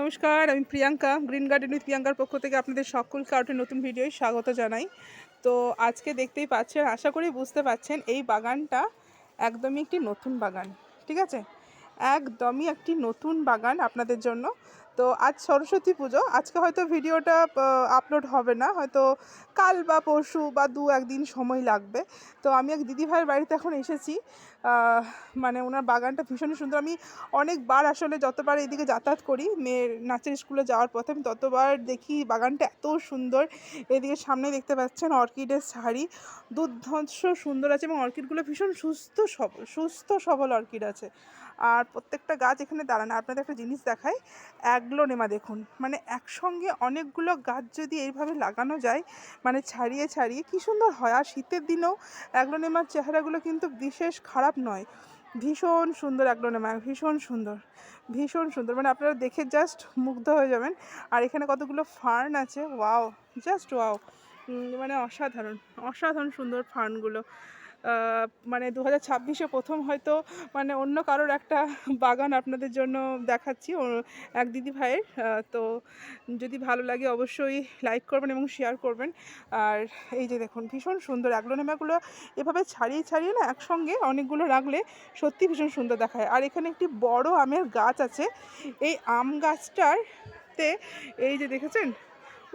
নমস্কার, আমি Priyanka green garden with প্রিয়াঙ্কার পক্ষ থেকে আপনাদের সকলকে আরেকটি নতুন ভিডিওয় স্বাগত জানাই। তো আজকে দেখতেই পাচ্ছেন, আশা করি বুঝতে পাচ্ছেন, এই বাগানটা একদমই একটি নতুন বাগান, ঠিক আছে? একদমই একটি নতুন বাগান আপনাদের জন্য। তো আজ সরস্বতী পুজো, আজকে হয়তো ভিডিওটা আপলোড হবে না, হয়তো কাল বা পরশু বা দু একদিন সময় লাগবে। তো আমি এক দিদিভাইয়ের বাড়িতে এখন এসেছি। মানে ওনার বাগানটা ভীষণই সুন্দর। আমি অনেকবার আসলে যতবার এইদিকে যাতায়াত করি, মেয়ের নাচের স্কুলে যাওয়ার পথে আমি ততবার দেখি বাগানটা এত সুন্দর। এদিকে সামনে দেখতে পাচ্ছেন অর্কিডের শাড়ি। দুর্ধর্ষ সুন্দর আছে এবং অর্কিডগুলো ভীষণ সুস্থ সবল সুস্থ সবল অর্কিড আছে। আর প্রত্যেকটা গাছ এখানে দাঁড়ানো। আপনাদের একটা জিনিস দেখায় অ্যাগ্লোনেমা দেখুন। মানে একসঙ্গে অনেকগুলো গাছ যদি এইভাবে লাগানো যায় মানে ছাড়িয়ে ছাড়িয়ে কী সুন্দর হয়। আর শীতের দিনেও অ্যাগ্লোনেমার চেহারাগুলো কিন্তু বিশেষ খারাপ নয়। ভীষণ সুন্দর অ্যাগ্লোনেমা ভীষণ সুন্দর ভীষণ সুন্দর। মানে আপনারা দেখে জাস্ট মুগ্ধ হয়ে যাবেন। আর এখানে কতগুলো ফার্ন আছে? Wow just wow. মানে অসাধারণ অসাধারণ সুন্দর ফার্নগুলো। মানে দু হাজার ছাব্বিশে প্রথম হয়তো মানে অন্য কারোর একটা বাগান আপনাদের জন্য দেখাচ্ছি এক দিদি ভাইয়ের। তো যদি ভালো লাগে অবশ্যই লাইক করবেন এবং শেয়ার করবেন। আর এই যে দেখুন, ভীষণ সুন্দর অ্যাগ্লোনেমাগুলো এভাবে ছাড়িয়ে ছাড়িয়ে না একসঙ্গে অনেকগুলো রাখলে সত্যি ভীষণ সুন্দর দেখায়। আর এখানে একটি বড় আমের গাছ আছে, এই আম গাছটারতে এই যে দেখেছেন?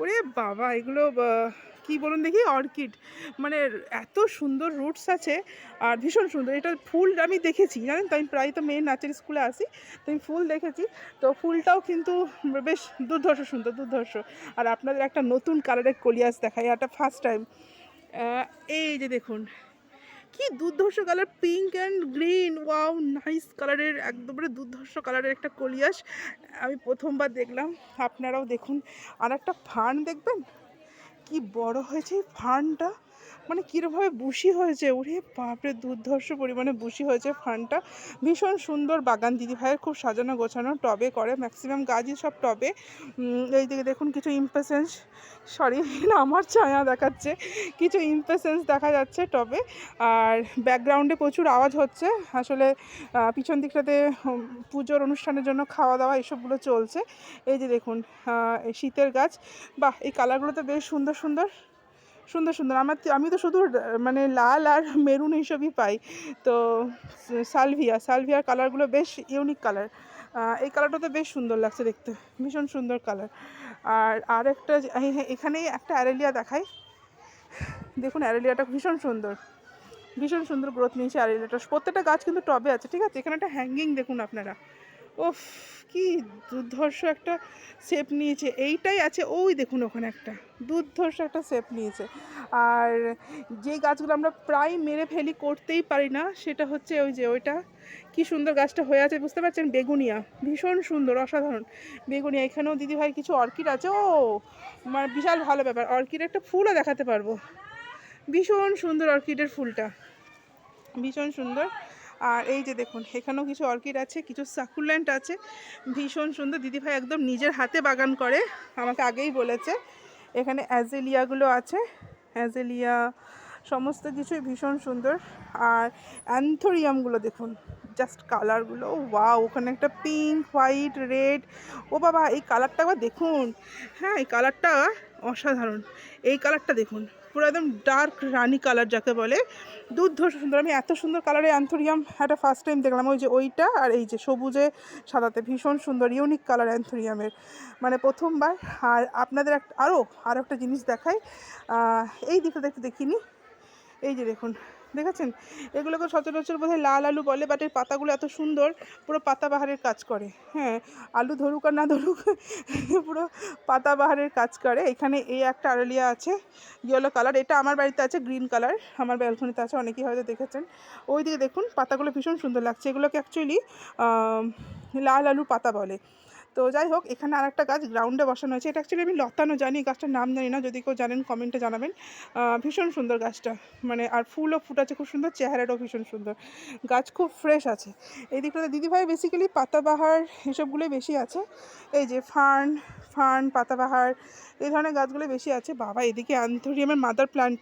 ওরে বাবা, এগুলো কি বলুন দেখি, অর্কিড। মানে এত সুন্দর রুটস আছে, আর ভীষণ সুন্দর। এটা ফুল আমি দেখেছি, জানেন তো? আমি প্রায় তো মেয়ের নাচের স্কুলে আসি, তো আমি ফুল দেখেছি। তো ফুলটাও কিন্তু বেশ দুর্ধর্ষ, সুন্দর দুর্ধর্ষ। আর আপনাদের একটা নতুন কালারের কলিয়াস দেখায় এটা ফার্স্ট টাইম এই যে দেখুন, কি দুর্ধর্ষ colour pink and green wow nice কালারের একদমই দুর্ধর্ষ কালারের একটা কলিয়াস। আমি প্রথমবার দেখলাম, আপনারাও দেখুন। আর একটা ফার্ন দেখবেন? কি বড় হয়েছে এই মানে কীরকমভাবে বুশি হয়েছে? ওরে বাপরে, দুর্ধর্ষ পরিমাণে বুশি হয়েছে ফার্নটা ভীষণ সুন্দর বাগান দিদি ভাইয়ের খুব সাজানো গোছানো টবে করে ম্যাক্সিমাম গাছই সব টবে। এই দিকে দেখুন কিছু ইম্পেসেন্স সরি আমার ছায়া দেখাচ্ছে। কিছু ইম্পেসেন্স দেখা যাচ্ছে টবে। আর ব্যাকগ্রাউন্ডে প্রচুর আওয়াজ হচ্ছে। আসলে পিছন দিকটাতে পুজোর অনুষ্ঠানের জন্য খাওয়া দাওয়া এসবগুলো চলছে। এই যে দেখুন শীতের গাছ। বাহ, এই কালারগুলো তো বেশ সুন্দর সুন্দর। সুন্দর সুন্দর। আমার আমি তো শুধু মানে লাল আর মেরুন এইসবই পাই। তো, সালভিয়া, সালভিয়ার কালারগুলো বেশ ইউনিক কালার এই কালারটা তো বেশ সুন্দর লাগছে দেখতে। ভীষণ সুন্দর কালার আর আর একটা এই- এই- এখানেই একটা অ্যারেলিয়া দেখাই। দেখুন, অ্যারেলিয়াটা ভীষণ সুন্দর। ভীষণ সুন্দর গ্রোথ নিয়েছে অ্যারেলিয়াটা। প্রত্যেকটা গাছ কিন্তু টবে আছে, ঠিক আছে? এখানে একটা হ্যাঙ্গিং দেখুন আপনারা। ওফ কি দুর্ধর্ষ একটা শেপ নিয়েছে। এইটাই আছে, ওই দেখুন ওখানে একটা। দুর্ধর্ষ একটা শেপ নিয়েছে। আর যে গাছগুলো আমরা প্রায় মেরে ফেলি করতেই পারি না, সেটা হচ্ছে ওই যে ওইটা। কি সুন্দর গাছটা হয়ে আছে, বুঝতে পারছেন? বেগুনিয়া। ভীষণ সুন্দর, অসাধারণ। বেগুনিয়া, এখানেও দিদিভাই কিছু অর্কিড আছে। ও মানে বিশাল ভালো ব্যাপার। অর্কিড একটা ফুলও দেখাতে পারব। ভীষণ সুন্দর অর্কিডের ফুলটা। ভীষণ সুন্দর। আর এই যে দেখুন, এখানেও কিছু অর্কিড আছে, কিছু সাকুল্যান্ট আছে। ভীষণ সুন্দর। দিদিভাই একদম নিজের হাতে বাগান করে, আমাকে আগেই বলেছে। এখানে অ্যাজেলিয়াগুলো আছে। অ্যাজেলিয়া, সমস্ত কিছুই ভীষণ সুন্দর। আর অ্যান্থোরিয়ামগুলো দেখুন, জাস্ট কালারগুলো, ওয়াও, ওখানে একটা পিঙ্ক, হোয়াইট, রেড। ও বাবা, এই কালারটা একবার দেখুন। হ্যাঁ এই কালারটা অসাধারণ। এই কালারটা দেখুন। পুরো একদম ডার্ক রানি কালার যাকে বলে। দুধ সুন্দর। আমি এত সুন্দর কালারের অ্যান্থোরিয়াম একটা ফার্স্ট টাইম দেখলাম। ওই যে ওইটা আর এই যে সবুজে সাদাতে ভীষণ সুন্দর ইউনিক কালার অ্যান্থোরিয়ামের মানে প্রথমবার। আর আপনাদের একটা আরও আরও একটা জিনিস দেখাই। এই দিকটা দেখতে দেখিনি। এই যে দেখুন। দেখেছেন? এগুলোকে সচরাচর বোধহয় লাল আলু বলে বাট এর পাতাগুলো এত সুন্দর, পুরো পাতাবাহারের কাজ করে। হ্যাঁ আলু ধরুক আর না ধরুক, পুরো পাতাবাহারের কাজ করে। এখানে এই একটা আরলিয়া আছে ইয়েলো কালার এটা আমার বাড়িতে আছে গ্রিন কালার আমার ব্যালকনিতে আছে, অনেকেই হয়তো দেখেছেন। ওই দিকে দেখুন, পাতাগুলো ভীষণ সুন্দর লাগছে। এগুলোকে অ্যাকচুয়ালি লাল আলু পাতা বলে। তো যাই হোক, এখানে আর একটা গাছ গ্রাউন্ডে বসানো হয়েছে। এটা অ্যাকচুয়ালি আমি লতানো জানি গাছটার নাম জানি না, যদি কেউ জানেন কমেন্টে জানাবেন। ভীষণ সুন্দর গাছটা মানে আর ফুলও ফুটাচ্ছে, খুব সুন্দর, চেহারাটাও ভীষণ সুন্দর। গাছ খুব ফ্রেশ আছে। এই দিকটাতে দিদিভাই বেসিক্যালি পাতাবাহার এসবগুলোই বেশি আছে। এই যে ফার্ন ফার্ন, পাতাবাহার, এই ধরনের গাছগুলো বেশি আছে। বাবা, এদিকে অ্যান্থোরিয়ামের মাদার প্ল্যান্ট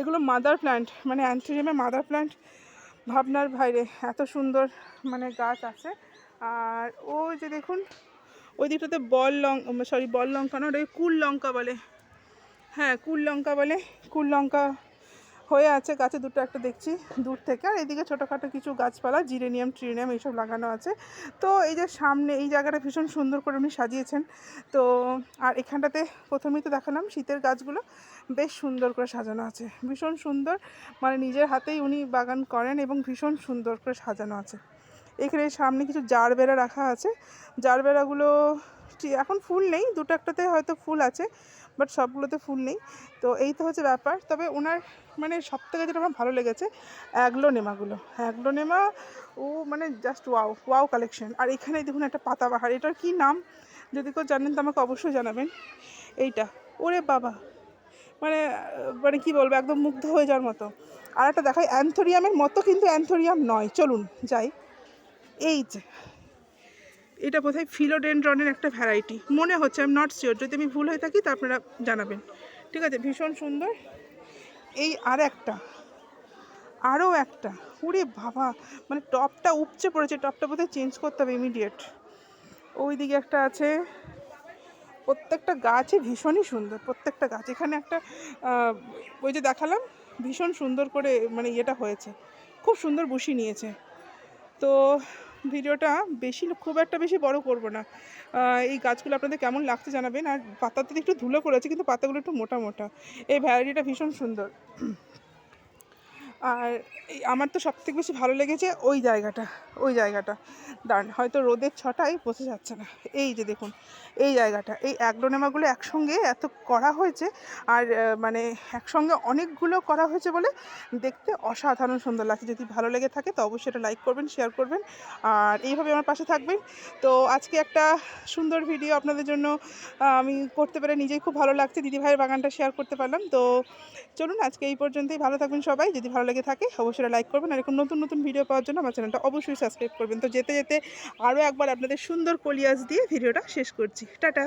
এগুলো মাদার প্ল্যান্ট মানে অ্যান্থোরিয়ামের মাদার প্ল্যান্ট ভাবনার বাইরে, এত সুন্দর মানে গাছ আছে। আর ওই যে দেখুন, ওই দিকটাতে বল লং সরি বল লঙ্কা না ওটাকে কুল লঙ্কা বলে। হ্যাঁ কুল লঙ্কা বলে। কুল লঙ্কা হয়ে আছে গাছে, দুটো একটা দেখছি দূর থেকে। আর এদিকে ছোটোখাটো কিছু গাছপালা, জিরেনিয়াম, ট্রিনিয়াম এইসব লাগানো আছে। তো এই যে সামনে এই জায়গাটা ভীষণ সুন্দর করে উনি সাজিয়েছেন। তো আর এখানটাতে প্রথমেই তো দেখালাম শীতের গাছগুলো, বেশ সুন্দর করে সাজানো আছে। ভীষণ সুন্দর মানে নিজের হাতেই উনি বাগান করেন এবং ভীষণ সুন্দর করে সাজানো আছে। এখানে সামনে কিছু জার বেড়া রাখা আছে। জার বেড়াগুলো এখন ফুল নেই, দুটো একটাতে হয়তো ফুল আছে, বাট সবগুলোতে ফুল নেই। তো এই তো হচ্ছে ব্যাপার। তবে ওনার মানে সব থেকে যেটা আমার ভালো লেগেছে, অ্যাগ্লোনেমাগুলো। অ্যাগ্লোনেমা, ও মানে জাস্ট ওয়াও ওয়াও কালেকশন আর এখানে দেখুন একটা পাতাবাহার, এটার কি নাম? যদি কেউ জানেন তো আমাকে অবশ্যই জানাবেন। এইটা, ওরে বাবা! মানে মানে কি বলব, একদম মুগ্ধ হয়ে যাওয়ার মতো। আর একটা দেখাই, অ্যান্থোরিয়ামের মতো কিন্তু অ্যান্থোরিয়াম নয়। চলুন, যাই। এই যে, এটা বোধহয় ফিলোডেন্ড্রনের একটা ভ্যারাইটি মনে হচ্ছে আমি নট শিওর যদি আমি ভুল হয়ে থাকি, তা আপনারা জানাবেন। ঠিক আছে, ভীষণ সুন্দর। এই আর একটা, আরও একটা। ওরে বাবা মানে টপটা উপচে পড়েছে। টপটা বোধহয় চেঞ্জ করতে হবে ইমিডিয়েট ওই দিকে একটা আছে। প্রত্যেকটা গাছই ভীষণই সুন্দর, প্রত্যেকটা গাছ। এখানে একটা ওই যে দেখালাম, ভীষণ সুন্দর করে মানে ইয়েটা হয়েছে। খুব সুন্দর বসি নিয়েছে। তো ভিডিওটা বেশি খুব একটা বেশি বড় করব না। এই গাছগুলো আপনাদের কেমন লাগছে জানাবেন। আর পাতাতে একটু ধুলো পড়েছে, কিন্তু পাতাগুলো একটু মোটা মোটা। এই ভ্যারাইটিটা ভীষণ সুন্দর। আর আমার তো সব থেকে বেশি ভালো লেগেছে ওই জায়গাটা ওই জায়গাটা। দাঁড়ান, হয়তো রোদের ছটায় বসে যাচ্ছে না। এই যে দেখুন, এই জায়গাটা, এই অ্যাগ্লোনেমাগুলো একসঙ্গে এত করা হয়েছে আর মানে একসঙ্গে অনেকগুলো করা হয়েছে বলে দেখতে অসাধারণ সুন্দর লাগছে। যদি ভালো লেগে থাকে তো অবশ্যই এটা লাইক করবেন শেয়ার করবেন আর এইভাবে আমার পাশে থাকবেন। তো আজকে একটা সুন্দর ভিডিও আপনাদের জন্য আমি করতে পেরে নিজেই খুব ভালো লাগছে। দিদিভাইয়ের বাগানটা শেয়ার করতে পারলাম। তো চলুন আজকে এই পর্যন্তই। ভালো থাকবেন সবাই। যদি ভালো লেগে থাকে, অবশ্যই লাইক করবেন। আর এরকম নতুন নতুন ভিডিও পাওয়ার জন্য আমার চ্যানেলটা অবশ্যই সাবস্ক্রাইব করবেন। তো যেতে যেতে আরও একবার আপনাদের সুন্দর কলিয়াস দিয়ে ভিডিওটা শেষ করছি। টাটা!